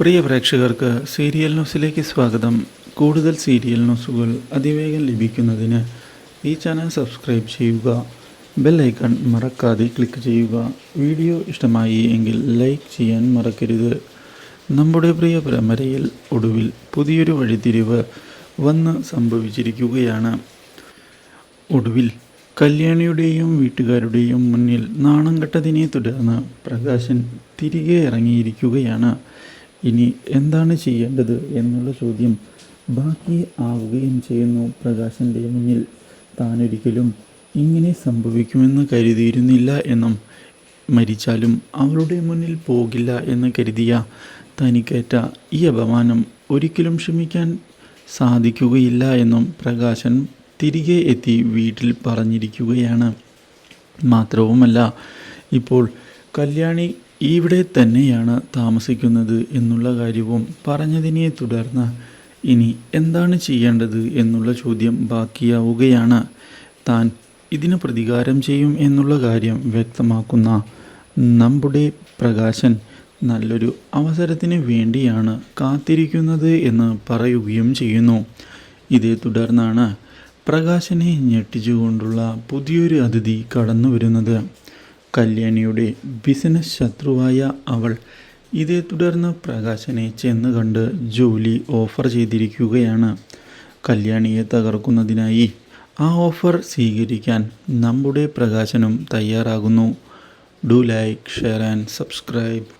പ്രിയ പ്രേക്ഷകർക്ക് സീരിയൽ ന്യൂസിലേക്ക് സ്വാഗതം. കൂടുതൽ സീരിയൽ ന്യൂസുകൾ അതിവേഗം ലഭിക്കുന്നതിന് ഈ ചാനൽ സബ്സ്ക്രൈബ് ചെയ്യുക ബെൽ ഐക്കൺ മറക്കാതെ ക്ലിക്ക് ചെയ്യുക. വീഡിയോ ഇഷ്ടമായി എങ്കിൽ ലൈക്ക് ചെയ്യാൻ മറക്കരുത്. നമ്മുടെ പ്രിയ പരമ്പരയിൽ ഒടുവിൽ പുതിയൊരു വഴിത്തിരിവ് വന്ന് സംഭവിച്ചിരിക്കുകയാണ്. ഒടുവിൽ കല്യാണിയുടെയും വീട്ടുകാരുടെയും മുന്നിൽ നാണം കെട്ടതിനെ തുടർന്ന് പ്രകാശൻ തിരികെ ഇറങ്ങിയിരിക്കുകയാണ്. ഇനി എന്താണ് ചെയ്യേണ്ടത് എന്നുള്ള ചോദ്യം ബാക്കി ആവുകയും ചെയ്യുന്നു പ്രകാശന്റെ മുന്നിൽ. താനൊരിക്കലും ഇങ്ങനെ സംഭവിക്കുമെന്ന് കരുതിയിരുന്നില്ല എന്നും മരിച്ചാലും അവളുടെ മുന്നിൽ പോകില്ല എന്ന് കരുതിയ തനിക്കേറ്റ ഈ അപമാനം ഒരിക്കലും ക്ഷമിക്കാൻ സാധിക്കുകയില്ല എന്നും പ്രകാശൻ തിരികെ എത്തി വീട്ടിൽ പറഞ്ഞിരിക്കുകയാണ്. മാത്രവുമല്ല ഇപ്പോൾ കല്യാണി ഇവിടെ തന്നെയാണ് താമസിക്കുന്നത് എന്നുള്ള കാര്യവും പറഞ്ഞതിനെ തുടർന്ന് ഇനി എന്താണ് ചെയ്യേണ്ടത് എന്നുള്ള ചോദ്യം ബാക്കിയാവുകയാണ്. താൻ ഇതിന് പ്രതികാരം ചെയ്യും എന്നുള്ള കാര്യം വ്യക്തമാക്കുന്ന നമ്മുടെ പ്രകാശൻ നല്ലൊരു അവസരത്തിന് വേണ്ടിയാണ് കാത്തിരിക്കുന്നത് എന്ന് പറയുകയും ചെയ്യുന്നു. ഇതേ തുടർന്നാണ് പ്രകാശനെ ഞെട്ടിച്ചുകൊണ്ടുള്ള പുതിയൊരു അതിഥി കടന്നു വരുന്നത് കല്യാണിയുടെ ബിസിനസ് ശത്രുവായ അവൾ ഇതേ തുടർന്ന് പ്രകാശനെ ചെന്ന് കണ്ട് ജോലി ഓഫർ ചെയ്തിരിക്കുകയാണ്. കല്യാണിയെ തകർക്കുന്നതിനായി ആ ഓഫർ സ്വീകരിക്കാൻ നമ്മുടെ പ്രകാശനും തയ്യാറാകുന്നു. Do like share and subscribe.